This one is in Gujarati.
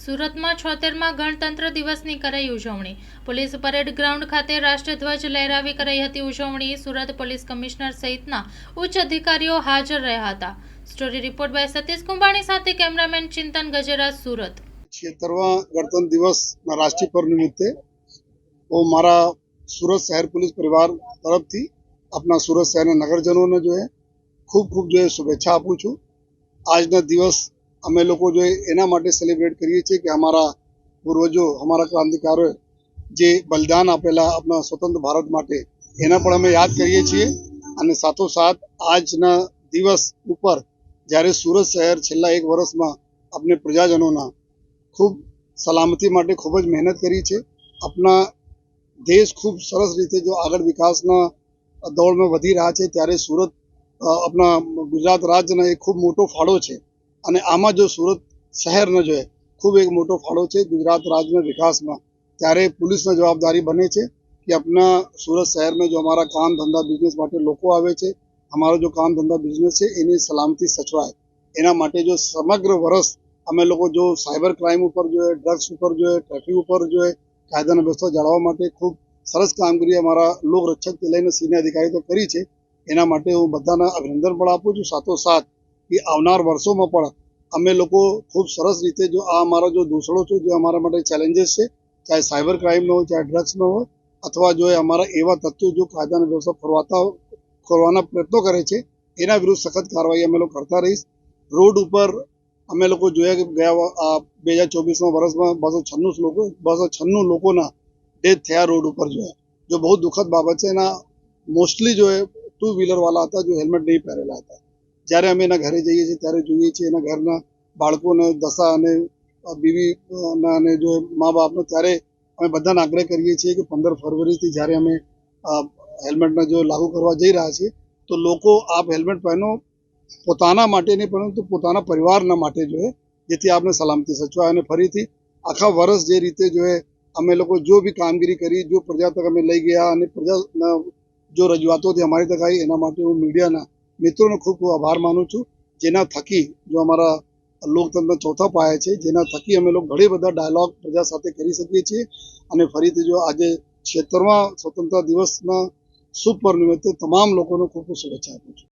સુરતમાં છોતેરમાં ગણતંત્ર દિવસની કરાઈ ઉજવણી. પોલીસ પરેડ ગ્રાઉન્ડ ખાતે રાષ્ટ્રધ્વજ લહેરાવી કરાઈ હતી ઉજવણી. સુરત પોલીસ કમિશનર સહિતના ઉચ્ચ અધિકારીઓ હાજર રહ્યા હતા. Story report by Satish Kumbhani સાથે કેમેરામેન ચિંતન ગજેરા, સુરત. છેતરવા ગણતંત્ર દિવસ રાષ્ટ્રીય પર્વ નિમિત્તે હું મારા સુરત શહેર પોલીસ પરિવાર તરફથી આપણા સુરત શહેરના નગરજનોને જો હે ખૂબ ખૂબ જો શુભેચ્છા આપું છું. આજના દિવસ અમે લોકો જો એના માટે સેલિબ્રેટ કરીએ છીએ કે અમારા પૂર્વજો, અમારા ક્રાંતિકારોએ જે બલિદાન આપેલા આપણા સ્વતંત્ર ભારત માટે, એના પણ અમે યાદ કરીએ છીએ. અને સાથોસાથ આજના દિવસ ઉપર જ્યારે સુરત શહેર છેલ્લા એક વર્ષમાં આપણે પ્રજાજનોના ખૂબ સલામતી માટે ખૂબ જ મહેનત કરી છે. આપણા દેશ ખૂબ સરસ રીતે જો આગળ વિકાસના દોડમાં વધી રહ્યા છે, ત્યારે સુરત આપણા ગુજરાત રાજ્યનો એક ખૂબ મોટો ફાળો છે. અને આમાં જો સુરત શહેરનો જો ખૂબ એક મોટો ફાળો છે, ગુજરાત રાજ્યના વિકાસમાં, ત્યારે પોલીસની જવાબદારી બને છે કે આપણા સુરત શહેરમાં જો અમારા કામ ધંધા બિઝનેસ માટે લોકો આવે છે, અમારો જો કામ ધંધા બિઝનેસ છે, એની સલામતી સચવાય. એના માટે જો સમગ્ર વર્ષ અમે લોકો જો સાયબર ક્રાઇમ ઉપર જોઈએ ડ્રગ્સ ઉપર જોઈએ ટ્રાફિક ઉપર જોઈએ કાયદાના વ્યવસ્થા જાળવવા માટે ખૂબ સરસ કામગીરી અમારા લોકરક્ષકથી લઈને સિનિયર અધિકારી તો કરી છે. એના માટે હું બધાના અભિનંદન પણ આપું છું. સાથોસાથ કે આવનાર વર્ષોમાં પણ અમે લોકો ખૂબ સરસ રીતે જો આ અમારા જો દૂષણો છે, જે અમારા માટે ચેલેન્જીસ છે, ચાહે સાયબર ક્રાઇમનો હોય, ચાહે ડ્રગ્સનો હોય, અથવા જો અમારા એવા તત્વો જો કાયદાના વ્યવસ્થા ફરવાતા ખોરવાના પ્રયત્નો કરે છે, એના વિરુદ્ધ સખત કાર્યવાહી અમે લોકો કરતા રહીશ. રોડ ઉપર અમે લોકો જોયા કે ગયા બે હજાર ચોવીસમાં વર્ષમાં બસો છન્નું લોકો, બસો છન્નું લોકોના ડેથ થયા રોડ ઉપર જોયા. જો બહુ દુઃખદ બાબત છે, એના મોસ્ટલી જો ટુ વ્હીલરવાળા હતા, જો હેલ્મેટ નહીં પહેરેલા હતા. જ્યારે અમે એના ઘરે જઈએ છીએ ત્યારે જોઈએ છીએ એના ઘરના બાળકોને દશા અને અ, બીવી અ, ના અને જો મા બાપનો ત્યારે અમે બધાને આગ્રહ કરીએ છીએ કે પંદર ફરવરીથી જ્યારે અમે હેલ્મેટને જો લાગુ કરવા જઈ રહ્યા છીએ તો લોકો આપ હેલ્મેટ પહેરો પોતાના માટે નહીં પરંતુ પોતાના પરિવારના માટે જોઈએ જેથી આપને સલામતી સચવાય અને ફરીથી આખા વર્ષ જે રીતે જોઈએ અમે લોકો જો બી કામગીરી કરી જો પ્રજા તક અમે લઈ ગયા અને પ્રજા જો રજૂઆતો હતી અમારી તક આવી એના માટે હું મીડિયાના મિત્રોનો ખૂબ ખૂબ આભાર માનું છું. જેના થકી જો અમારા લોકતંત્ર ચોથા પાયા છે, જેના થકી અમે લોકો ઘણી બધા ડાયલોગ પ્રજા સાથે કરી શકીએ છીએ. અને ફરીથી જો આજે ક્ષેત્રમાં સ્વતંત્રતા દિવસના શુભ નિમિત્તે તમામ લોકોને ખૂબ ખૂબ શુભેચ્છા આપું છું.